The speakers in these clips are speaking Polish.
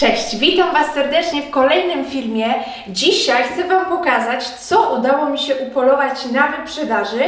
Cześć, witam Was serdecznie w kolejnym filmie. Dzisiaj chcę Wam pokazać, co udało mi się upolować na wyprzedaży.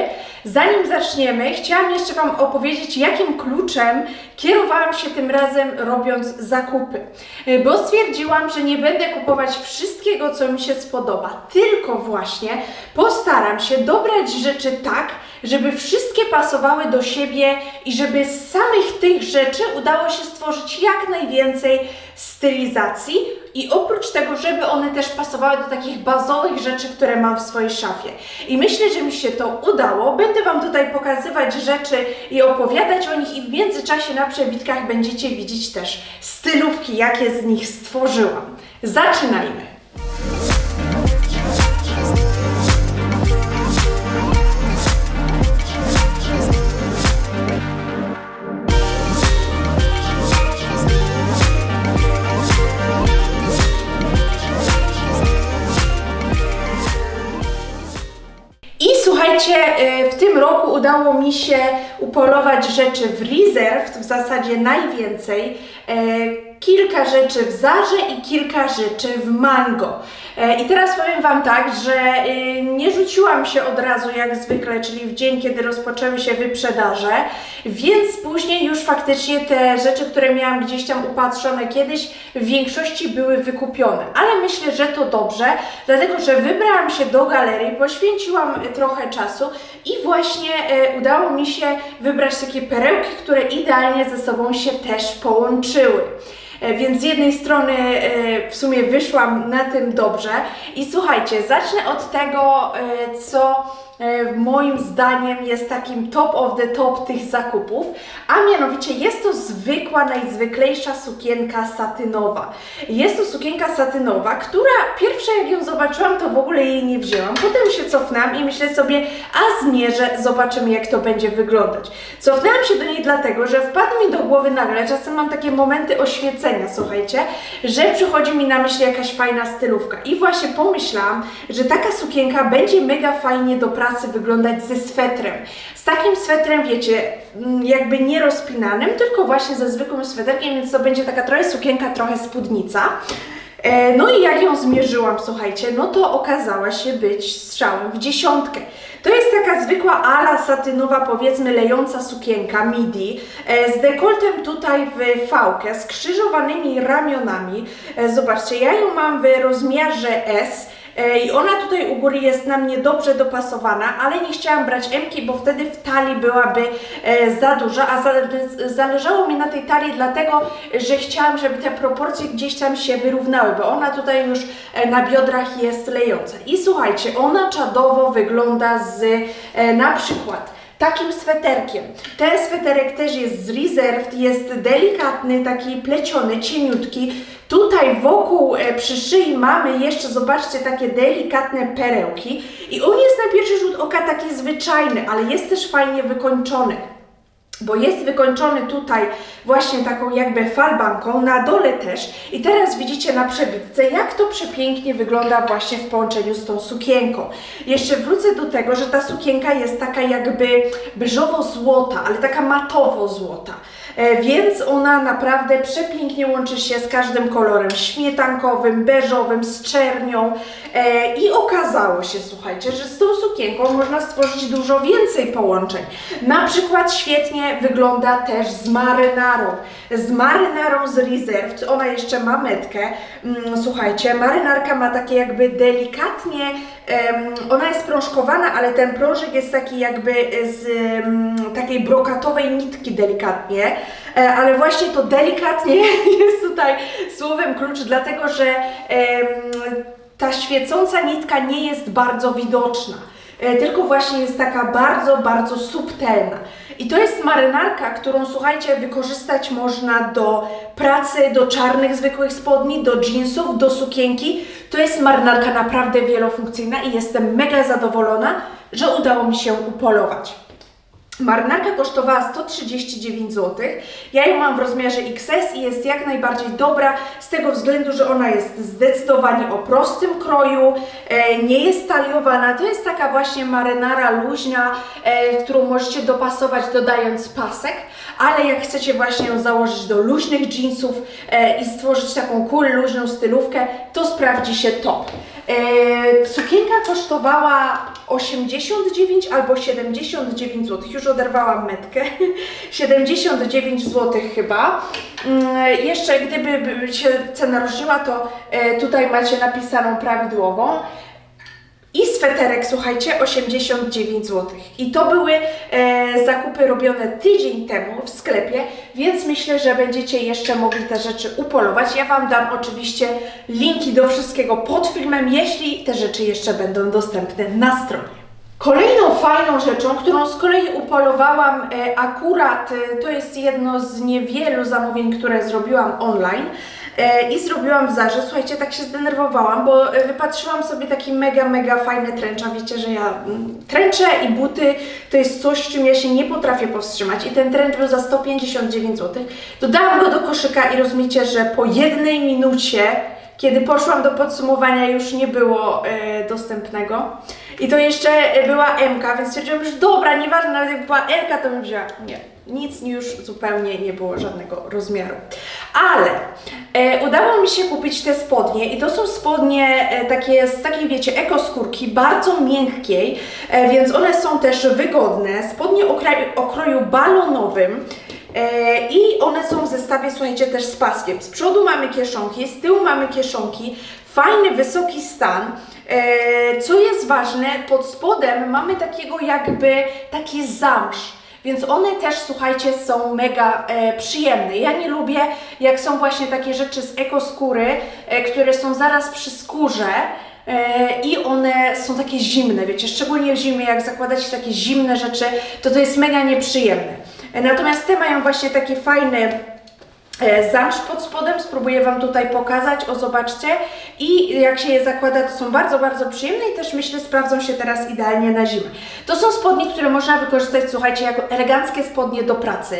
Zanim zaczniemy, chciałam jeszcze Wam opowiedzieć, jakim kluczem kierowałam się tym razem robiąc zakupy. Y, Bo stwierdziłam, że nie będę kupować wszystkiego, co mi się spodoba, tylko właśnie postaram się dobrać rzeczy tak, żeby wszystkie pasowały do siebie i żeby z samych tych rzeczy udało się stworzyć jak najwięcej stylizacji i oprócz tego, żeby one też pasowały do takich bazowych rzeczy, które mam w swojej szafie. I myślę, że mi się to udało. Będę Wam tutaj pokazywać rzeczy i opowiadać o nich i w międzyczasie na przebitkach będziecie widzieć też stylówki, jakie z nich stworzyłam. Zaczynajmy! Udało mi się upolować rzeczy w Reserved, w zasadzie najwięcej. E, Kilka rzeczy w Zarze i kilka rzeczy w Mango. E, I teraz powiem Wam tak, że y, nie rzuciłam się od razu jak zwykle, czyli w dzień, kiedy rozpoczęły się wyprzedaże, więc później już faktycznie te rzeczy, które miałam gdzieś tam upatrzone kiedyś, w większości były wykupione. Ale myślę, że to dobrze, dlatego że wybrałam się do galerii, poświęciłam e, trochę czasu i właśnie e, udało mi się wybrać takie perełki, które idealnie ze sobą się też połączyły. E, Więc z jednej strony e, w sumie wyszłam na tym dobrze. I słuchajcie, zacznę od tego, e, co moim zdaniem jest takim top of the top tych zakupów, a mianowicie jest to zwykła, najzwyklejsza sukienka satynowa. Jest to sukienka satynowa, która pierwsza jak ją zobaczyłam, to w ogóle jej nie wzięłam. Potem się cofnęłam i myślę sobie, a zmierzę, zobaczymy jak to będzie wyglądać. Cofnęłam się do niej dlatego, że wpadł mi do głowy nagle, czasem mam takie momenty oświecenia, słuchajcie, że przychodzi mi na myśl jakaś fajna stylówka. I właśnie pomyślałam, że taka sukienka będzie mega fajnie do pracy wyglądać ze swetrem. Z takim swetrem, wiecie, mm, jakby nie rozpinanym, tylko właśnie ze zwykłym sweterkiem, więc to będzie taka trochę sukienka, trochę spódnica. E, No i jak ją zmierzyłam, słuchajcie, no to okazała się być strzałem w dziesiątkę. To jest taka zwykła ala satynowa, powiedzmy lejąca sukienka midi e, z dekoltem tutaj w fałkę, skrzyżowanymi ramionami. E, Zobaczcie, ja ją mam w rozmiarze S. E, I ona tutaj u góry jest na mnie dobrze dopasowana, ale nie chciałam brać M, bo wtedy w talii byłaby e, za duża, a za, zależało mi na tej talii dlatego, że chciałam, żeby te proporcje gdzieś tam się wyrównały, bo ona tutaj już e, na biodrach jest lejąca. I słuchajcie, ona czadowo wygląda z na przykład takim sweterkiem. Ten sweterek też jest z Reserved, jest delikatny, taki pleciony, cieniutki. Tutaj wokół e, przy szyi mamy jeszcze, zobaczcie, takie delikatne perełki. I on jest na pierwszy rzut oka taki zwyczajny, ale jest też fajnie wykończony bo jest wykończony tutaj właśnie taką jakby falbanką, na dole też. I teraz widzicie na przebitce, jak to przepięknie wygląda właśnie w połączeniu z tą sukienką. Jeszcze wrócę do tego, że ta sukienka jest taka jakby beżowo-złota, ale taka matowo-złota. E, Więc ona naprawdę przepięknie łączy się z każdym kolorem śmietankowym, beżowym, z czernią. E, I okazało się, słuchajcie, że z tą sukienką można stworzyć dużo więcej połączeń. Na przykład świetnie wygląda też z marynarą. Z marynarą z Reserved, ona jeszcze ma metkę. Mm, Słuchajcie, marynarka ma takie jakby delikatnie, ona jest prążkowana, ale ten prążek jest taki jakby z em, takiej brokatowej nitki delikatnie. E, ale właśnie to delikatnie jest tutaj słowem klucz, dlatego że ta świecąca nitka nie jest bardzo widoczna, e, tylko właśnie jest taka bardzo, bardzo subtelna. I to jest marynarka, którą słuchajcie, wykorzystać można do pracy, do czarnych zwykłych spodni, do jeansów, do sukienki. To jest marynarka naprawdę wielofunkcyjna i jestem mega zadowolona, że udało mi się upolować. Marynarka kosztowała 139 zł. Ja ją mam w rozmiarze XS i jest jak najbardziej dobra z tego względu, że ona jest zdecydowanie o prostym kroju, e, nie jest taliowana. To jest taka właśnie marynara luźna, e, którą możecie dopasować dodając pasek, ale jak chcecie właśnie ją założyć do luźnych jeansów e, i stworzyć taką cool, luźną stylówkę, to sprawdzi się top. E, sukienka kosztowała 89 albo 79 zł. Już oderwałam metkę. 79 zł chyba. Mm, Jeszcze gdyby by się cena różniła, to e, tutaj macie napisaną prawidłową. I sweterek, słuchajcie, 89 zł. I to były e, zakupy robione tydzień temu w sklepie, więc myślę, że będziecie jeszcze mogli te rzeczy upolować. Ja Wam dam oczywiście linki do wszystkiego pod filmem, jeśli te rzeczy jeszcze będą dostępne na stronie. Kolejną fajną rzeczą, którą z kolei upolowałam e, akurat, e, to jest jedno z niewielu zamówień, które zrobiłam online i zrobiłam w Zarze. Słuchajcie, tak się zdenerwowałam, bo e, wypatrzyłam sobie taki mega, mega fajny tręcz, a wiecie, że ja mm, tręcze i buty to jest coś, czym ja się nie potrafię powstrzymać i ten tręcz był za 159 zł. Dodałam go do koszyka i rozumiecie, że po jednej minucie kiedy poszłam do podsumowania, już nie było e, dostępnego. I to jeszcze była MK, więc stwierdziłam, że dobra, nieważne, nawet jak była LK, to bym wzięła. Nie, nic już zupełnie nie było żadnego rozmiaru. Ale e, udało mi się kupić te spodnie i to są spodnie e, takie z takiej, wiecie, ekoskórki, bardzo miękkiej, e, więc one są też wygodne. Spodnie o, kraju, o kroju balonowym. E, I one są w zestawie, słuchajcie, też z paskiem. Z przodu mamy kieszonki, z tyłu mamy kieszonki, fajny, wysoki stan. E, Co jest ważne, pod spodem mamy takiego jakby takie zamsz. Więc one też, słuchajcie, są mega e, przyjemne. Ja nie lubię, jak są właśnie takie rzeczy z ekoskóry, e, które są zaraz przy skórze, E, i one są takie zimne, wiecie, szczególnie w zimie, jak zakładacie takie zimne rzeczy, to to jest mega nieprzyjemne. Natomiast te mają właśnie takie fajne e, zamsz pod spodem, spróbuję Wam tutaj pokazać, o zobaczcie i jak się je zakłada, to są bardzo, bardzo przyjemne i też myślę sprawdzą się teraz idealnie na zimę. To są spodnie, które można wykorzystać, słuchajcie, jako eleganckie spodnie do pracy,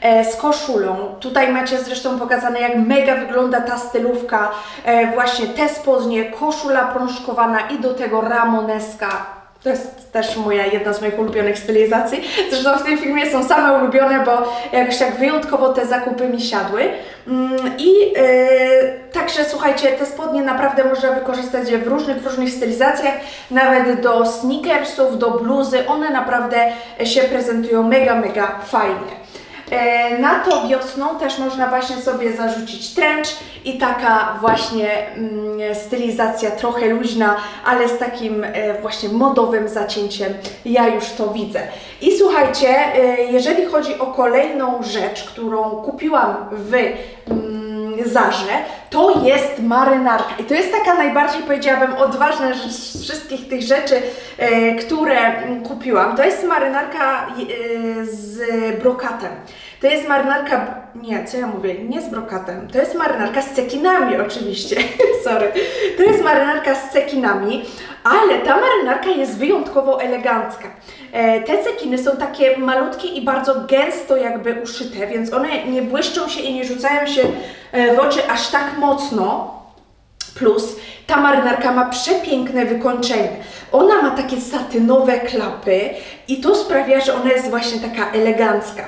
e, z koszulą. Tutaj macie zresztą pokazane, jak mega wygląda ta stylówka, e, właśnie te spodnie, koszula prążkowana i do tego ramoneska. To jest też moja jedna z moich ulubionych stylizacji. Zresztą w tym filmie są same ulubione, bo jakoś tak wyjątkowo te zakupy mi siadły. Mm, I yy, także słuchajcie, te spodnie naprawdę można wykorzystać w różnych, w różnych stylizacjach, nawet do sneakersów, do bluzy. One naprawdę się prezentują mega, mega fajnie. E, Na to wiosną też można właśnie sobie zarzucić trench i taka właśnie mm, stylizacja trochę luźna, ale z takim e, właśnie modowym zacięciem. Ja już to widzę. I słuchajcie, e, jeżeli chodzi o kolejną rzecz, którą kupiłam w Zarze, to jest marynarka. I to jest taka najbardziej, powiedziałabym, odważna z wszystkich tych rzeczy, e, które mm, kupiłam. To jest marynarka e, z brokatem. To jest marynarka, nie, co ja mówię, nie z brokatem, to jest marynarka z cekinami oczywiście, sorry. To jest marynarka z cekinami, ale ta marynarka jest wyjątkowo elegancka. E, te cekiny są takie malutkie i bardzo gęsto jakby uszyte, więc one nie błyszczą się i nie rzucają się e, w oczy aż tak mocno. Plus ta marynarka ma przepiękne wykończenie. Ona ma takie satynowe klapy i to sprawia, że ona jest właśnie taka elegancka.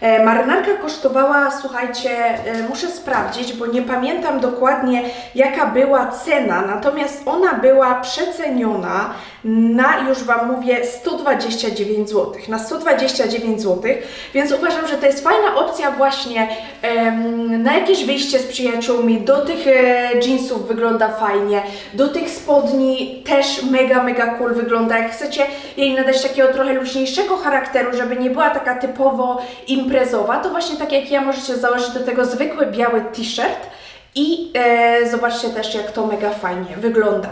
E, Marynarka kosztowała, słuchajcie, e, muszę sprawdzić, bo nie pamiętam dokładnie jaka była cena, natomiast ona była przeceniona na, już Wam mówię, 129 zł. Na 129 zł, więc uważam, że to jest fajna opcja właśnie em, na jakieś wyjście z przyjaciółmi. Do tych e, jeansów wygląda fajnie, do tych spodni też mega, mega cool wygląda. Jak chcecie jej nadać takiego trochę luźniejszego charakteru, żeby nie była taka typowo imprezowa, to właśnie tak jak ja możecie założyć do tego zwykły biały t-shirt i e, zobaczcie też jak to mega fajnie wygląda.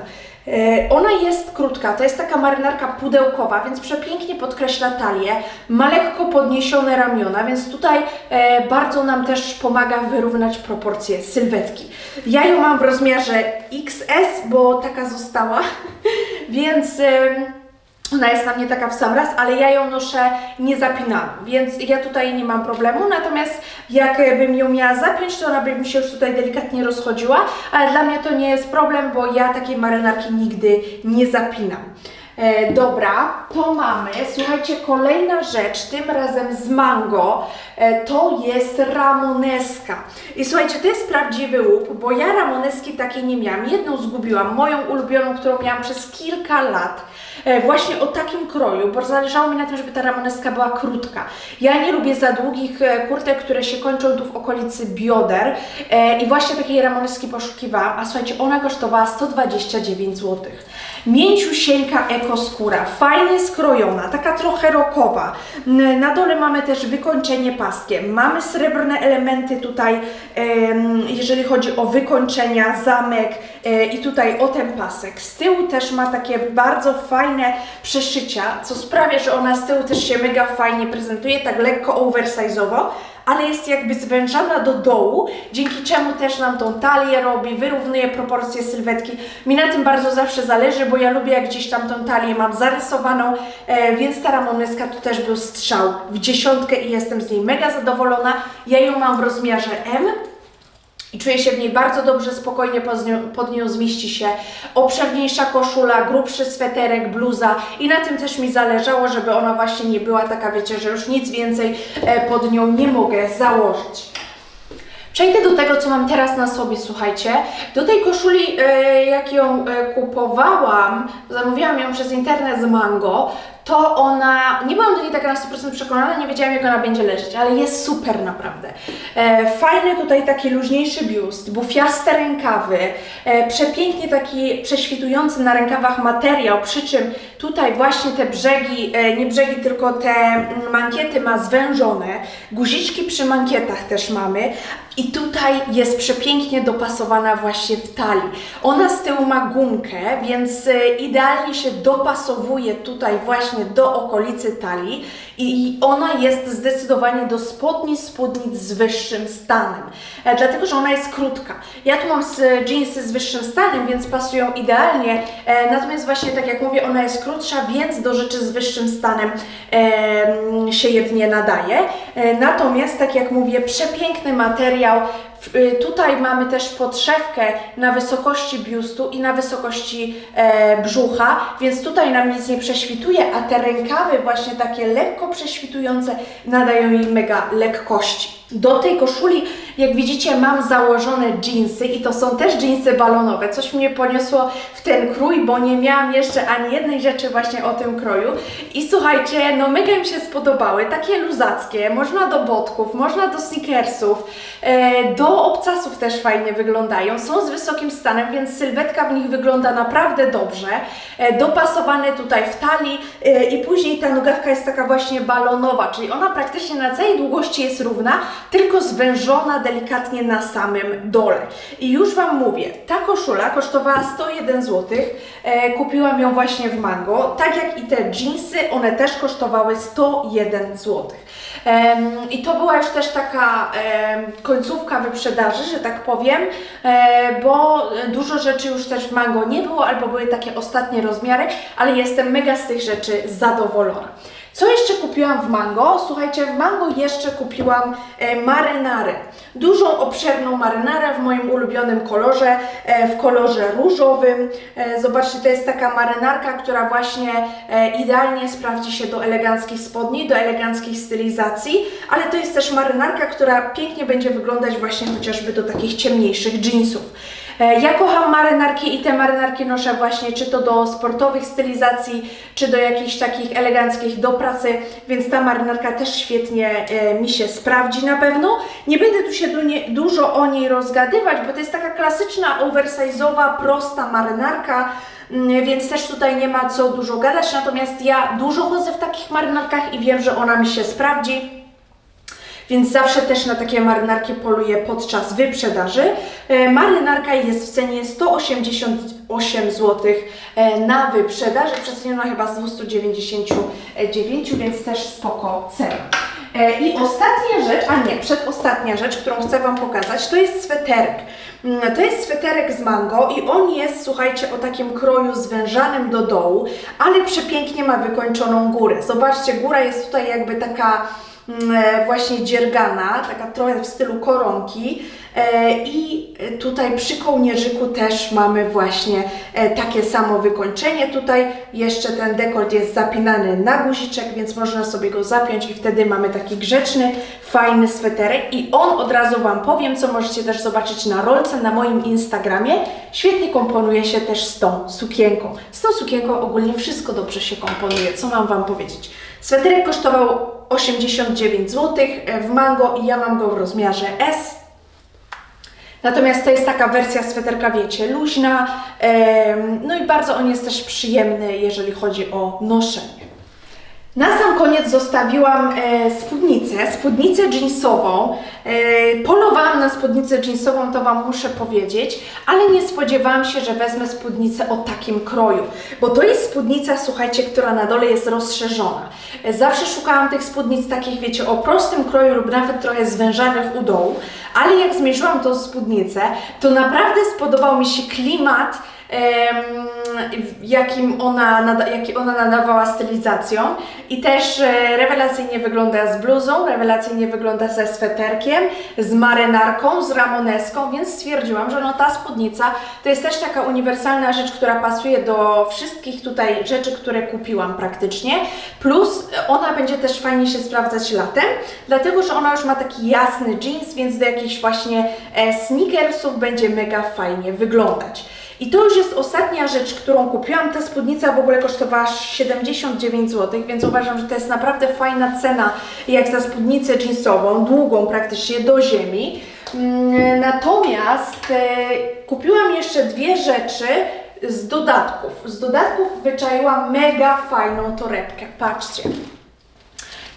E, Ona jest krótka, to jest taka marynarka pudełkowa, więc przepięknie podkreśla talię, ma lekko podniesione ramiona, więc tutaj e, bardzo nam też pomaga wyrównać proporcje sylwetki. Ja ją mam w rozmiarze XS, bo taka została, więc... em, Ona jest na mnie taka w sam raz, ale ja ją noszę niezapinaną, więc ja tutaj nie mam problemu. Natomiast jakbym ją miała zapiąć, to ona by mi się już tutaj delikatnie rozchodziła, ale dla mnie to nie jest problem, bo ja takiej marynarki nigdy nie zapinam. E, dobra, to mamy, słuchajcie, kolejna rzecz, tym razem z mango, e, to jest ramoneska. I słuchajcie, to jest prawdziwy łup, bo ja ramoneski takiej nie miałam. Jedną zgubiłam, moją ulubioną, którą miałam przez kilka lat. E, właśnie o takim kroju, bo zależało mi na tym, żeby ta ramoneska była krótka. Ja nie lubię za długich e, kurtek, które się kończą tu w okolicy bioder e, i właśnie takiej ramoneski poszukiwałam, a słuchajcie, ona kosztowała 129 zł. Mięciusieńka ekoskóra, fajnie skrojona, taka trochę rokowa. Na dole mamy też wykończenie paskiem, mamy srebrne elementy tutaj, jeżeli chodzi o wykończenia, zamek e, i tutaj o ten pasek. Z tyłu też ma takie bardzo fajne przeszycia, co sprawia, że ona z tyłu też się mega fajnie prezentuje, tak lekko oversize'owo, ale jest jakby zwężana do dołu, dzięki czemu też nam tą talię robi, wyrównuje proporcje sylwetki. Mi na tym bardzo zawsze zależy, bo ja lubię jak gdzieś tam tą talię mam zarysowaną, e, więc ta ramoneska to też był strzał w dziesiątkę i jestem z niej mega zadowolona. Ja ją mam w rozmiarze M, i czuję się w niej bardzo dobrze, spokojnie pod nią, pod nią zmieści się obszerniejsza koszula, grubszy sweterek, bluza i na tym też mi zależało, żeby ona właśnie nie była taka, wiecie, że już nic więcej e, pod nią nie mogę założyć. Przejdę do tego, co mam teraz na sobie, słuchajcie. Do tej koszuli, e, jak ją e, kupowałam, zamówiłam ją przez internet z Mango, to ona, nie byłam do niej taka na 100% przekonana, nie wiedziałam jak ona będzie leżeć, ale jest super naprawdę. E, fajny tutaj taki luźniejszy biust, bufiaste rękawy, e, przepięknie taki prześwitujący na rękawach materiał, przy czym tutaj właśnie te brzegi, e, nie brzegi, tylko te mm, mankiety ma zwężone, guziczki przy mankietach też mamy i tutaj jest przepięknie dopasowana właśnie w talii. Ona z tyłu ma gumkę, więc e, idealnie się dopasowuje tutaj właśnie do okolicy talii i ona jest zdecydowanie do spodni, spódnic z wyższym stanem, e, dlatego że ona jest krótka. Ja tu mam jeansy z wyższym stanem, więc pasują idealnie, e, natomiast właśnie tak jak mówię, ona jest krótsza, więc do rzeczy z wyższym stanem em, się jedynie nadaje. Natomiast tak jak mówię, przepiękny materiał, w- y, Tutaj mamy też podszewkę na wysokości biustu i na wysokości e, brzucha, więc tutaj nam nic nie prześwituje, a te rękawy właśnie takie lekko prześwitujące nadają jej mega lekkości. Do tej koszuli, jak widzicie, mam założone jeansy i to są też jeansy balonowe. Coś mnie poniosło w ten krój, bo nie miałam jeszcze ani jednej rzeczy właśnie o tym kroju. I słuchajcie, no mega mi się spodobały, takie luzackie, można do botków, można do sneakersów, e, do obcasów też fajnie wyglądają. Są z wysokim stanem, więc sylwetka w nich wygląda naprawdę dobrze. E, dopasowane tutaj w talii e, i później ta nogawka jest taka właśnie balonowa, czyli ona praktycznie na całej długości jest równa, tylko zwężona delikatnie na samym dole. I już Wam mówię, ta koszula kosztowała 101 zł, e, kupiłam ją właśnie w Mango, tak jak i te jeansy, one też kosztowały 101 zł. I to była już też taka końcówka wyprzedaży, że tak powiem, e, bo dużo rzeczy już też w Mango nie było, albo były takie ostatnie rozmiary, ale jestem mega z tych rzeczy zadowolona. Co jeszcze kupiłam w Mango? Słuchajcie, w Mango jeszcze kupiłam e, marynarę. Dużą, obszerną marynarę w moim ulubionym kolorze, e, w kolorze różowym. E, zobaczcie, to jest taka marynarka, która właśnie e, idealnie sprawdzi się do eleganckich spodni, do eleganckich stylizacji, ale to jest też marynarka, która pięknie będzie wyglądać właśnie chociażby do takich ciemniejszych jeansów. E, Ja kocham marynarki i te marynarki noszę właśnie czy to do sportowych stylizacji, czy do jakichś takich eleganckich do pracy, więc ta marynarka też świetnie e, mi się sprawdzi na pewno. Nie będę tu się dużo o niej rozgadywać, bo to jest taka klasyczna, oversize'owa, prosta marynarka, mm, więc też tutaj nie ma co dużo gadać, natomiast ja dużo chodzę w takich marynarkach i wiem, że ona mi się sprawdzi. Więc zawsze też na takie marynarki poluję podczas wyprzedaży. E, Marynarka jest w cenie 188 zł e, na wyprzedaży, przeceniona chyba z 299, więc też spoko cena. E, I ostatnia rzecz, a nie, przedostatnia rzecz, którą chcę Wam pokazać, to jest sweterek. Mm, To jest sweterek z mango i on jest, słuchajcie, o takim kroju zwężanym do dołu, ale przepięknie ma wykończoną górę. Zobaczcie, góra jest tutaj jakby taka właśnie dziergana, taka trochę w stylu koronki. E, I tutaj przy kołnierzyku też mamy właśnie e, takie samo wykończenie. Tutaj jeszcze ten dekolt jest zapinany na guziczek, więc można sobie go zapiąć i wtedy mamy taki grzeczny, fajny sweterek. I on od razu Wam powiem, co możecie też zobaczyć na rolce na moim Instagramie. Świetnie komponuje się też z tą sukienką. Z tą sukienką ogólnie wszystko dobrze się komponuje. Co mam Wam powiedzieć? Sweterek kosztował 89 zł w mango i ja mam go w rozmiarze S. Natomiast to jest taka wersja sweterka, wiecie, luźna, no i bardzo on jest też przyjemny, jeżeli chodzi o noszenie. Na sam koniec zostawiłam e, spódnicę, spódnicę jeansową. E, polowałam na spódnicę jeansową, to Wam muszę powiedzieć, ale nie spodziewałam się, że wezmę spódnicę o takim kroju, bo to jest spódnica, słuchajcie, która na dole jest rozszerzona. E, zawsze szukałam tych spódnic takich, wiecie, o prostym kroju lub nawet trochę zwężanych u dołu, ale jak zmierzyłam tą spódnicę, to naprawdę spodobał mi się klimat, jakim ona, jaki ona nadawała stylizacją i też e, rewelacyjnie wygląda z bluzą, rewelacyjnie wygląda ze sweterkiem, z marynarką, z ramoneską, więc stwierdziłam, że no ta spódnica to jest też taka uniwersalna rzecz, która pasuje do wszystkich tutaj rzeczy, które kupiłam praktycznie, plus ona będzie też fajnie się sprawdzać latem, dlatego, że ona już ma taki jasny jeans, więc do jakichś właśnie e, sneakersów będzie mega fajnie wyglądać. I to już jest ostatnia rzecz, którą kupiłam. Ta spódnica w ogóle kosztowała 79 zł, więc uważam, że to jest naprawdę fajna cena jak za spódnicę jeansową, długą praktycznie do ziemi. Mm, Natomiast e, kupiłam jeszcze dwie rzeczy z dodatków. Z dodatków wyczaiłam mega fajną torebkę. Patrzcie.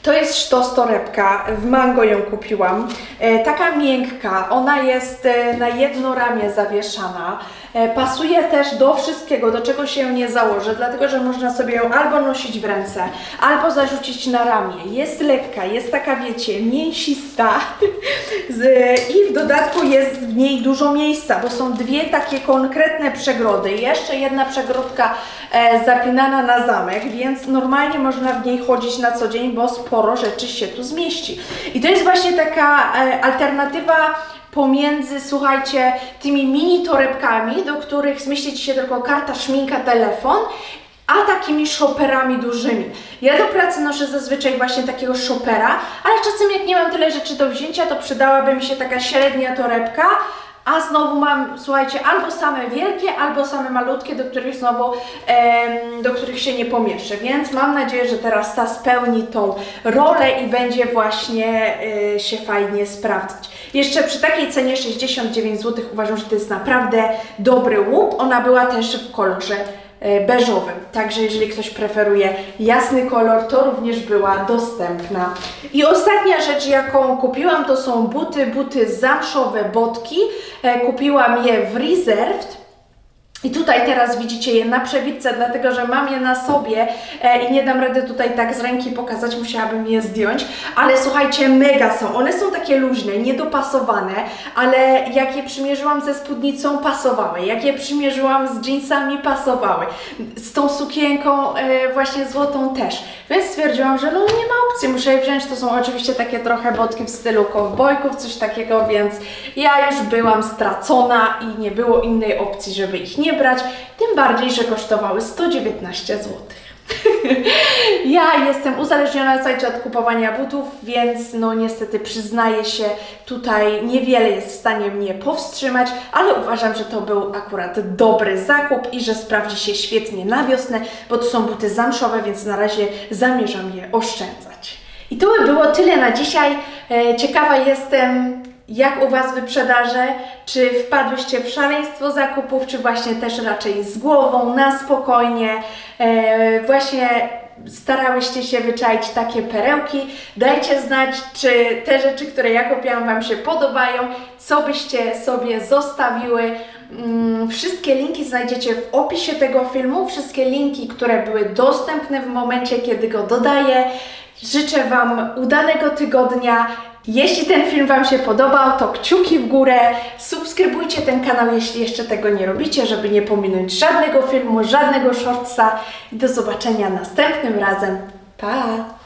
To jest sztos torebka, w mango ją kupiłam. E, taka miękka, ona jest e, na jedno ramię zawieszana. E, pasuje też do wszystkiego, do czego się nie założy, dlatego że można sobie ją albo nosić w ręce, albo zarzucić na ramię. Jest lekka, jest taka, wiecie, mięsista i w dodatku jest w niej dużo miejsca, bo są dwie takie konkretne przegrody. Jeszcze jedna przegrodka e, zapinana na zamek, więc normalnie można w niej chodzić na co dzień, bo sporo rzeczy się tu zmieści. I to jest właśnie taka e, alternatywa pomiędzy, słuchajcie, tymi mini torebkami, do których zmieści Ci się tylko karta, szminka, telefon, a takimi shopperami dużymi. Ja do pracy noszę zazwyczaj właśnie takiego shoppera, ale czasem jak nie mam tyle rzeczy do wzięcia, to przydałaby mi się taka średnia torebka, a znowu mam, słuchajcie, albo same wielkie, albo same malutkie, do których znowu, em, do których się nie pomieszczę. Więc mam nadzieję, że teraz ta spełni tą rolę i będzie właśnie y, się fajnie sprawdzać. Jeszcze przy takiej cenie 69 zł uważam, że to jest naprawdę dobry łup. Ona była też w kolorze e, beżowym. Także jeżeli ktoś preferuje jasny kolor, to również była dostępna. I ostatnia rzecz, jaką kupiłam, to są buty, buty zamszowe botki. E, Kupiłam je w Reserved. I tutaj teraz widzicie je na przebitce, dlatego że mam je na sobie e, i nie dam rady tutaj tak z ręki pokazać, musiałabym je zdjąć. Ale słuchajcie, mega są. One są takie luźne, niedopasowane, ale jak je przymierzyłam ze spódnicą, pasowały. Jak je przymierzyłam z jeansami, pasowały. Z tą sukienką e, właśnie złotą też. Więc stwierdziłam, że no nie ma opcji, muszę je wziąć. To są oczywiście takie trochę botki w stylu kowbojków, coś takiego, więc ja już byłam stracona i nie było innej opcji, żeby ich nie brać. Tym bardziej, że kosztowały 119 zł. Ja jestem uzależniona, od kupowania butów, więc no niestety przyznaję się, tutaj niewiele jest w stanie mnie powstrzymać, ale uważam, że to był akurat dobry zakup i że sprawdzi się świetnie na wiosnę, bo to są buty zamszowe, więc na razie zamierzam je oszczędzać. I to by było tyle na dzisiaj. E, Ciekawa jestem, jak u Was wyprzedaże? Czy wpadłyście w szaleństwo zakupów, czy właśnie też raczej z głową, na spokojnie? E, właśnie starałyście się wyczaić takie perełki? Dajcie znać, czy te rzeczy, które ja kupiłam Wam się podobają, co byście sobie zostawiły. Mm, Wszystkie linki znajdziecie w opisie tego filmu, wszystkie linki, które były dostępne w momencie, kiedy go dodaję. Życzę Wam udanego tygodnia. Jeśli ten film Wam się podobał, to kciuki w górę. Subskrybujcie ten kanał, jeśli jeszcze tego nie robicie, żeby nie pominąć żadnego filmu, żadnego shortsa. Do zobaczenia następnym razem. Pa!